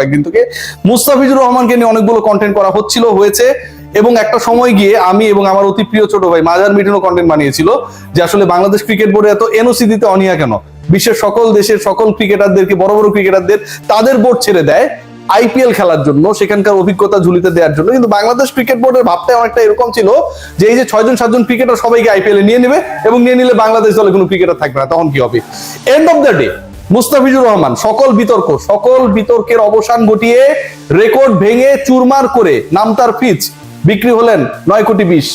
কয়েকদিন থেকে। মুস্তাফিজুর রহমানকে নিয়ে অনেকগুলো কন্টেন্ট করা হচ্ছিল, হয়েছে। এবং একটা সময় গিয়ে আমি এবং আমার অতি প্রিয় ছোট ভাই মাজার মিঠুনও কন্টেন্ট বানিয়েছিল, যে আসলে বাংলাদেশ ক্রিকেট বোর্ডে এত এনওসি দিতে অনিয়া কেন? বিশ্বের সকল দেশের সকল ক্রিকেটারদেরকে বড় বড় ক্রিকেটারদের তাদের বোর্ড ছেড়ে দেয় আইপিএল খেলার জন্য, সেখানকার অভিজ্ঞতা ঝুলিতে দেওয়ার জন্য। কিন্তু বাংলাদেশ ক্রিকেট বোর্ডের ভাবটা অনেকটা এরকম ছিল যে এই যে ছয়জন, সাতজন ক্রিকেটার সবাইকে আইপিএল নিয়ে নেবে এবং নিয়ে নিলে বাংলাদেশ দলে কোনো ক্রিকেটার থাকবে না। তখন কি হবে? End of the day Mustafizur Rahman, সকল বিতর্ক, সকল বিতর্কের অবসান ঘটিয়ে রেকর্ড ভেঙে চুরমার করে নামতার পিচ বিক্রি হলেন নয় কোটি বিশ।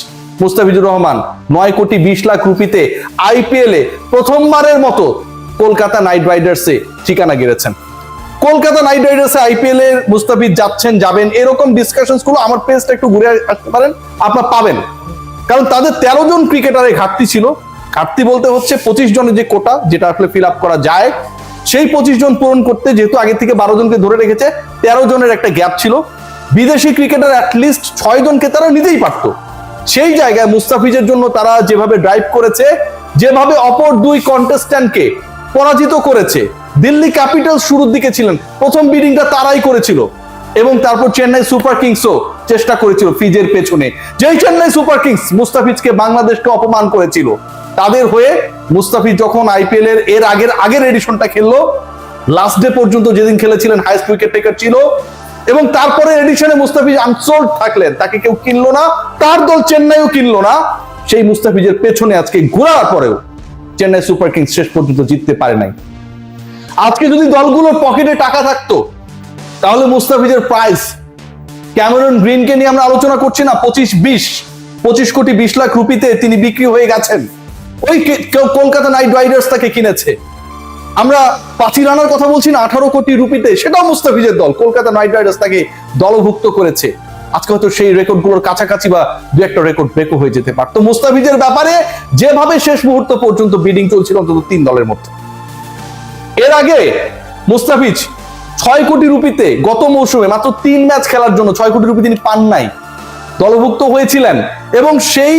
মুস্তাফিজুর রহমান, নয় কোটি বিশ লাখ রুপিতে আইপিএল প্রথমবারের মতো কলকাতা নাইট রাইডার্সে ঠিকানা গেড়েছেন। কলকাতা নাইট রাইডার্সে আইপিএল এর মুস্তাফিজ যাচ্ছেন, যাবেন, এরকম ডিসকাশনগুলো আমার পেজটা একটু ঘুরে আসতে পারেন, আপনার পাবেন। কারণ তাদের তেরো জন ক্রিকেটারের ঘাটতি ছিল। ঘাটতি বলতে হচ্ছে পঁচিশ জনের যে কোটা যেটা আসলে ফিল আপ করা যায় সেই পঁচিশ জন পূরণ করতে যেহেতু আগে থেকে বারো জনকে ধরে রেখেছে, তেরো জনের একটা গ্যাপ ছিল। বিদেশি ক্রিকেটার অ্যাটলিস্ট ছয় জনকে তারা নিতেই পারতো। সেই জায়গায় মুস্তাফিজের জন্য তারা যেভাবে ড্রাইভ করেছে, যেভাবে অপর দুই কন্টেস্ট্যান্টকে পরাজিত করেছে, দিল্লি ক্যাপিটাল শুরুর দিকে ছিলেন, প্রথম বিডিংটা তারাই করেছিল। এবং তারপর চেন্নাই সুপার কিংসও চেষ্টা করেছিল ফিজের পেছনে। যেই চেন্নাই সুপার কিংস মুস্তাফিজকে বাংলাদেশকে অপমান করেছিল তাদের হয়ে মুস্তাফিজ যখন আইপিএল এর এর আগের আগের এডিশনটা খেললো লাস্ট ডে পর্যন্ত যেদিন খেলেছিলেন হাইস্ট উইকেট টেকার ছিল, এবং তারপরে এডিশনে মুস্তাফিজ আনসোল্ড থাকলেন, তাকে কেউ কিনলো না, তার দল চেন্নাইও কিনলো না, সেই মুস্তাফিজের পেছনে আজকে ঘোরার পরেও চেন্নাই সুপার কিংস শেষ পর্যন্ত জিততে পারে নাই। আজকে যদি দলগুলোর পকেটে টাকা থাকতো, তাহলে মুস্তাফিজের প্রাইস ক্যামেরন গ্রিনকে নিয়ে আমরা আলোচনা করছি না, পঁচিশ বিশ, পঁচিশ কোটি বিশ লাখ রুপিতে তিনি বিক্রি হয়ে গেছেন। ওই কলকাতা নাইট রাইডার্স তাকে কিনেছে। আমরা পাঁচি রানার কথা বলছি না, আঠারো কোটি রুপিতে, সেটাও মুস্তাফিজের দল। কলকাতা নাইট রাইডার্স তাকে দলভুক্ত করেছে। আজকে হয়তো সেই রেকর্ডগুলোর কাছাকাছি বা দু একটা রেকর্ড ব্রেকও হয়ে যেতে পারতো। মুস্তাফিজের ব্যাপারে যেভাবে শেষ মুহূর্ত পর্যন্ত বিডিং চলছিল অন্তত তিন দলের মধ্যে। এর আগে মুস্তাফিজ ছয় কোটি রুপিতে গত মৌসুমে মাত্র তিন ম্যাচ খেলার জন্য ছয় কোটি রুপি তিনি পান নাই। দলভুক্ত হয়েছিলেন এবং সেই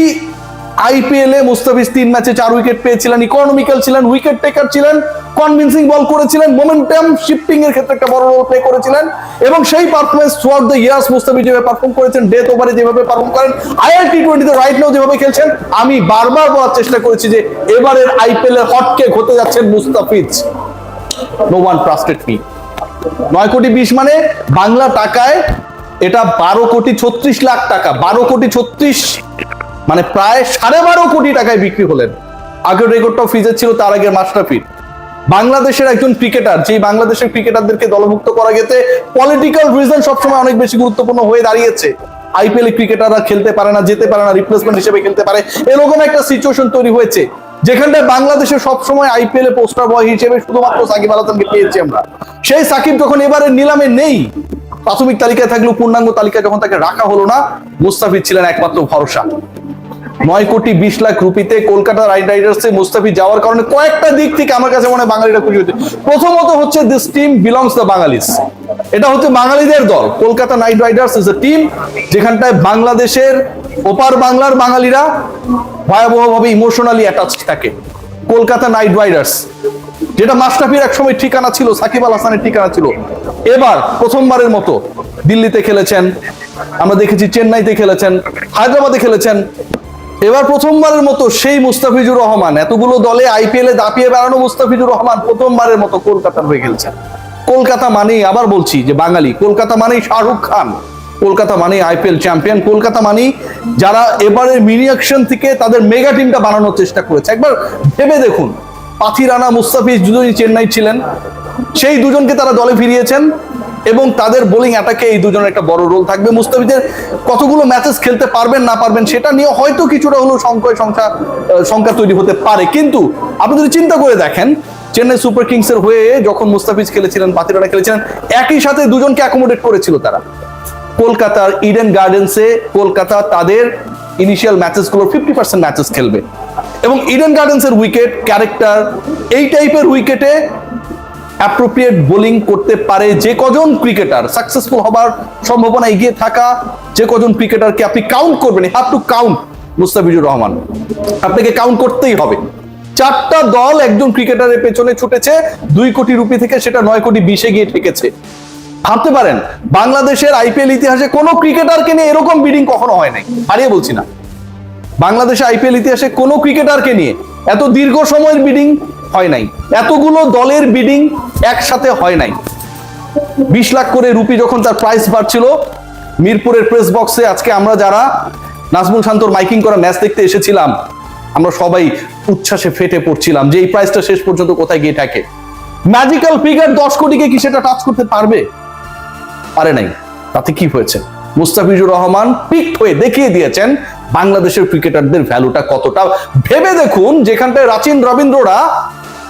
আইপিএল এ মুস্তাফিজ তিন ম্যাচে চার উইকেট পেয়েছিলেন ইকোনমিক্যাল ছিলেন উইকেট টেকার ছিলেন কনভিন্সিং বল করেছিলেন মোমেন্টাম শিফটিং এর ক্ষেত্রে একটা বড় রোল প্লে করেছিলেন এবং সেই performance throughout the years Mustafiz যেভাবে পারফর্ম করেছেন ডেথ ওভারে যেভাবে পারফর্ম করেন আইআর টি টোয়েন্টিতে রাইট নাও যেভাবে খেলছেন, আমি বারবার বলার চেষ্টা করেছি যে এবারের আইপিএল এর হটকেক হতে যাচ্ছেন Mustafiz. No one trusted me নয় কোটি বিশ মানে বাংলা টাকায় এটা বারো কোটি ছত্রিশ লাখ টাকা, বারো কোটি ছত্রিশ মানে প্রায় সাড়ে বারো কোটি টাকায় বিক্রি হলেন। আগের রেকর্ডটাও ফিজের ছিল, তার আগের মাস্টারফিট বাংলাদেশের একজন ক্রিকেটার যেই বাংলাদেশের ক্রিকেটারদেরকে দলভুক্ত করা গেছে পলিটিক্যাল রিজন সবসময় অনেক বেশি গুরুত্বপূর্ণ হয়ে দাঁড়িয়েছে। আইপিএল ক্রিকেটাররা খেলতে পারে না, যেতে পারে না রিপ্লেসমেন্ট হিসেবে খেলতে পারে, এরকম একটা সিচুয়েশন তৈরি হয়েছে, যেখানটায় বাংলাদেশে সবসময় আইপিএল এ পোস্টার বয় হিসেবে শুধুমাত্র সাকিব আল হাসানকে পেয়েছি আমরা। সেই সাকিব যখন এবারে নিলামে নেই, প্রাথমিক তালিকায় থাকলেও পূর্ণাঙ্গ তালিকায় যখন তাকে রাখা হলো না, মুস্তাফিজ ছিলেন একমাত্র ভরসা। নয় কোটি বিশ লাখ রুপিতে কলকাতা রাইট রাইডার্সে মুস্তাফি যাওয়ার কারণে কয়েকটা দিক থেকে আমার কাছে মনে হয় বাঙালিরা খুশি হচ্ছে প্রথমত হচ্ছে this team belongs the Bengalis এটা হচ্ছে বাঙালিদের দল। Kolkata knight riders is a team যেখানটায় বাংলাদেশের ওপার বাংলার বাঙালিরা ভয়াবহভাবে ইমোশনালি অ্যাটাচ থাকে। কলকাতা নাইট রাইডার্স, যেটা মাস্টাফির এক সময় ঠিকানা ছিল, সাকিব আল হাসানের ঠিকানা ছিল। এবার প্রথমবারের মতো দিল্লিতে খেলেছেন, আমরা দেখেছি চেন্নাইতে খেলেছেন, হায়দ্রাবাদে খেলেছেন এবার প্রথমবারের মতো সেই মুস্তাফিজুর রহমান। এতগুলো দলে আইপিএল দাপিয়ে বেড়ানো মুস্তাফিজুর রহমান প্রথমবারের মতো কলকাতার হয়ে খেলছেন। কলকাতা মানেই, আবার বলছি যে বাঙালি, কলকাতা মানেই শাহরুখ খান। কলকাতা মানেই আইপিএল চ্যাম্পিয়ন। কলকাতা মানেই যারা এবারে মিনি অ্যাকশন থেকে তাদের মেগা টিমটা বানানোর চেষ্টা করেছে। একবার ভেবে দেখুন পাথি রানা মুস্তাফিজ দুজনই চেন্নাই ছিলেন। সেই দুজনকে তারা দলে ফিরিয়েছেন। এবং তাদের বোলিং অ্যাটাকে এই দুজনের একটা বড় রোল থাকবে। মুস্তাফিজের কতগুলো ম্যাচেস খেলতে পারবেন, না পারবেন, সেটা নিয়ে হয়তো কিছুটা হলেও সংখ্যায় সংখ্যা সংখ্যা তৈরি হতে পারে। কিন্তু আপনি যদি চিন্তা করে দেখেন, চেন্নাই সুপার কিংস এর হয়ে যখন মুস্তাফিজ খেলেছিলেন পাতিরানা খেলেছিলেন, একই সাথে দুজনকে অ্যাকোমোডেট করেছিল তারা। কলকাতার ইডেন গার্ডেন্সে কলকাতা তাদের ইনিশিয়াল ম্যাচেসগুলো ফিফটি পার্সেন্ট ম্যাচেস খেলবে। এবং ইডেন গার্ডেন্সের উইকেট ক্যারেক্টার এই টাইপের উইকেটে অ্যাপ্রোপ্রিয়েট বোলিং করতে পারে যে কজন ক্রিকেটার সাকসেসফুল হবার সম্ভাবনা এগিয়ে থাকা যে কজন ক্রিকেটারকে আপনি কাউন্ট করবেন have to count Mustafizur Rahman. আপনাকে কাউন্ট করতেই হবে। চারটা দল একজন ক্রিকেটারের পেছনে ছুটেছে, দুই কোটি রুপি থেকে সেটা নয় কোটি বিশে গিয়ে ঠেকেছে। ভাবতে পারেন, বাংলাদেশের আইপিএল ইতিহাসে কোনো ক্রিকেটারকে নিয়ে এরকম বিডিং কখনো হয় নাই। হারিয়ে বলছি না। বাংলাদেশে আইপিএল ইতিহাসে কোনো ক্রিকেটারকে নিয়ে এত দীর্ঘ সময়ের বিডিং হয় নাই। এতগুলো দলের বিডিং একসাথে হয় নাই। বিশ লাখ করে রুপি যখন তার প্রাইস বাড়ছিল, মিরপুরের প্রেস বক্সে আজকে আমরা যারা নাজমুল শান্তর মাইকিং করা ম্যাচ দেখতে এসেছিলাম, আমরা সবাই উচ্ছ্বাসে ফেটে পড়ছিলাম যে এই প্রাইসটা শেষ পর্যন্ত কোথায় গিয়ে থাকে। ম্যাজিক্যাল ফিগার দশ কোটিকে কি সেটা টাচ করতে পারবে? পারে নাই। তাতে কি হয়েছে? মুস্তাফিজুর রহমান পিক হয়ে দেখিয়ে দিয়েছেন বাংলাদেশের ক্রিকেটারদের ভ্যালুটা কতটা। ভেবে দেখুন, যেখানটায় রাচিন, রবীন্দ্ররা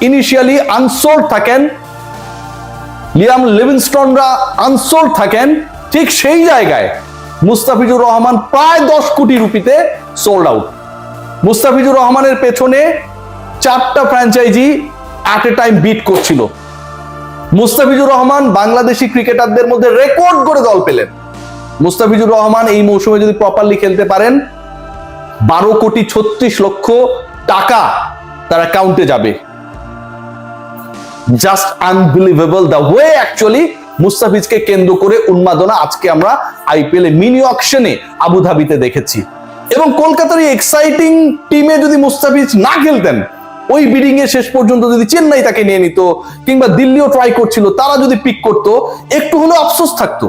ইনিশিয়ালি আনসোল্ড থাকেন। লিয়াম লিভিংস্টনরা আনসোল্ড থাকেন। ঠিক সেই জায়গায় মুস্তাফিজুর রহমান প্রায় দশ কোটি রুপিতে সোল্ড আউট মুস্তাফিজুর রহমানের পেছনে চারটা franchise at a time bid করছিল। মুস্তাফিজুর রহমান বাংলাদেশি ক্রিকেটারদের মধ্যে রেকর্ড করে দল পেলেন। মুস্তাফিজুর রহমান এই মৌসুমে যদি প্রপারলি খেলতে পারেন, বারো কোটি ছত্রিশ লক্ষ টাকা তার অ্যাকাউন্টে যাবে। Just unbelievable the way actually মুস্তাফিজকে কেন্দ্র করে উন্মাদনা আজকে আমরা আইপিএল এ মিনি অকশনে আবুধাবিতে দেখেছি। এবং কলকাতার এই এক্সাইটিং টিমে যদি মুস্তাফিজ না খেলতেন, ওই বিডিং এ শেষ পর্যন্ত যদি চেন্নাই তাকে নিয়ে নিত, কিংবা দিল্লিও ট্রাই করছিল, তারা যদি পিক করতো, একটু হলেও আফসোস থাকতো।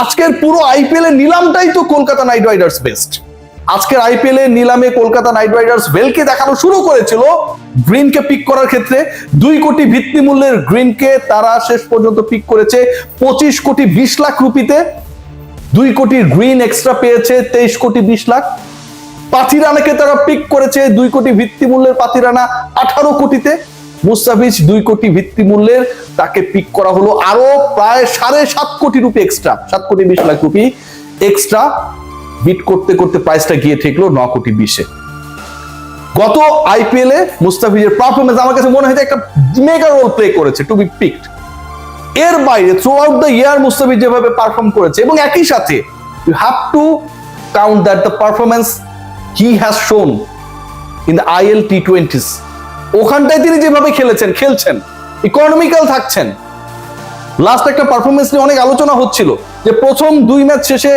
আজকের পুরো আইপিএল এর নিলামটাই তো কলকাতা নাইট রাইডার্স বেস্ট আজকের আইপিএল এ নিলামে কলকাতা নাইট রাইডার্স বেলকে দেখানো শুরু করেছিল। গ্রিনকে পিক করার ক্ষেত্রে দুই কোটি ভিত্তি মূল্যের গ্রিনকে তারা শেষ পর্যন্ত পিক করেছে পঁচিশ কোটি বিশ লাখ রুপিতে। দুই কোটি গ্রিন এক্সট্রা পেয়েছে তেইশ কোটি বিশ লাখ। পাথিরানাকে তারা পিক করেছে দুই কোটি ভিত্তি মূল্যের পাথিরানা আঠারো কোটিতে। মুস্তাফিজ দুই কোটি ভিত্তি মূল্যের তাকে পিক করা হলো আরও প্রায় সাড়ে সাত কোটি রুপি এক্সট্রা সাত কোটি বিশ লাখ রুপি এক্সট্রা বিট করতে করতে প্রাইসটা গিয়ে ঠেকলো ন কোটি বিশে। গত আইপিএল এ মুস্তাফিজের পারফরমেন্স আমার কাছে মনে হয়েছে একটা মেগা রোল প্লে করেছে টু বি পিকড এর বাইরে throughout the year Mustafiz যেভাবে পারফর্ম করেছে, এবং একই সাথে you have to count that the performance he has shown in the IL T twenties ওখানটায় তিনি যেভাবে খেলেছেন, খেলছেন ইকোনমিক্যাল থাকছেন। লাস্ট একটা পারফরমেন্স নিয়ে অনেক আলোচনা হচ্ছিল যে প্রথম দুই ম্যাচ শেষে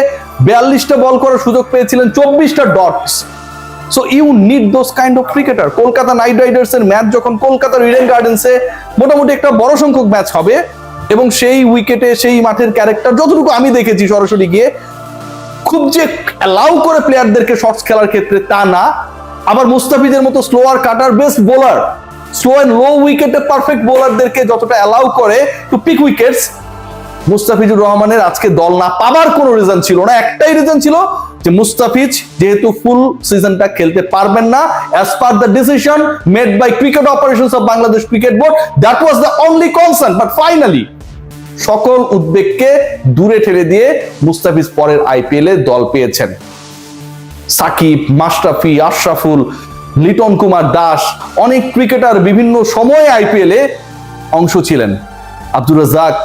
বিয়াল্লিশটা বল করার সুযোগ পেয়েছিলেন চব্বিশটা dots. So you need those kind of cricketer Kolkata knight riders এর ম্যাচ যখন কলকাতার ইডেন গার্ডেন্সে মোটামুটি একটা বড় সংখ্যক ম্যাচ হবে, এবং সেই উইকেটে সেই মাঠের ক্যারেক্টার যতটুকু আমি দেখেছি সরাসরি গিয়ে, খুব যে অ্যালাউ করে প্লেয়ারদেরকে শর্টস খেলার ক্ষেত্রে তা না। আবার মুস্তাফিজের মতো slower cutter best bowler slow and low উইকেটে পারফেক্ট বোলারদেরকে যতটা অ্যালাউ করে টু পিক উইকেটস মুস্তাফিজুর রহমানের আজকে দল না পাবার কোনো রিজন ছিল না, একটাই রিজন ছিল যে মুস্তাফিজ যেহেতু ফুল সিজনটা খেলতে পারবেন না as per the decision made by cricket operation of Bangladesh cricket board that was the only concern but finally সকল উদ্বেগকে দূরে ঠেলে দিয়ে মুস্তাফিজ পরের আইপিএল দল পেয়েছেন। সাকিব, মাশরাফি, আশরাফুল, লিটন কুমার দাস, অনেক ক্রিকেটার বিভিন্ন সময়ে আইপিএল অংশ ছিলেন। আব্দুর রাজাক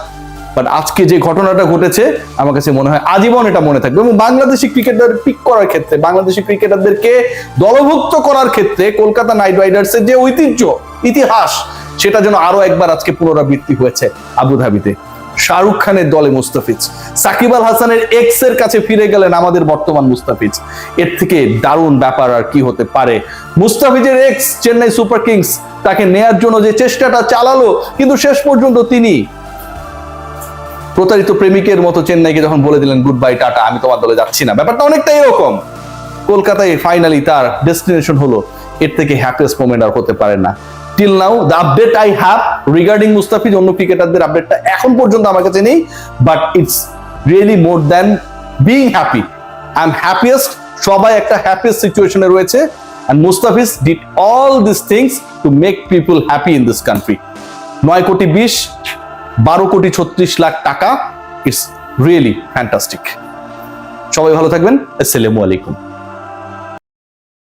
বাট আজকে যে ঘটনাটা ঘটেছে, আমার কাছে মনে হয় আজীবন এটা মনে থাকবে। এবং বাংলাদেশি ক্রিকেটার পিক করার ক্ষেত্রে, বাংলাদেশি ক্রিকেটারদেরকে দলভুক্ত করার ক্ষেত্রে কলকাতা নাইট রাইডার্সের যে ঐতিহ্য, ইতিহাস, সেটা যেন আরও একবার আজকে পুনরাবৃত্তি হয়েছে আবুধাবিতে। শাহরুখ খানের দলে মুস্তাফিজ, সাকিব আল হাসানের এক্সের কাছে ফিরে গেলেন আমাদের বর্তমান মুস্তাফিজ। এর থেকে দারুণ ব্যাপার আর কি হতে পারে। মুস্তাফিজের এক্স, চেন্নাই সুপার কিংস, তাকে নেয়ার জন্য যে চেষ্টাটা চালালো, কিন্তু শেষ পর্যন্ত তিনি প্রতারিত প্রেমিকের মতো চেন্নাইকে যখন বলে দিলেন গুড বাই টাটা, আমি তোমার দলে যাচ্ছি না। ব্যাপারটা অনেকটা এরকম। কলকাতায় ফাইনালি তার ডেস্টিনেশন হলো, এর থেকে হ্যাপিয়েস্ট মোমেন্ট আর হতে পারে না। Till now the update I have regarding Mustafiz, অন্য ক্রিকেটারদের আপডেটটা এখন পর্যন্ত আমার কাছে নেই but it's really more than being happy I am happiest সবাই একটা হ্যাপিয়েস্ট সিচুয়েশনে রয়েছে and Mustafiz did all this things to make people happy in this country নয় কোটি বিশ বারো কোটি ছত্রিশ লাখ টাকা ইটস রিয়েলি ফ্যান্টাস্টিক সবাই ভালো থাকবেন আসসালামু আলাইকুম।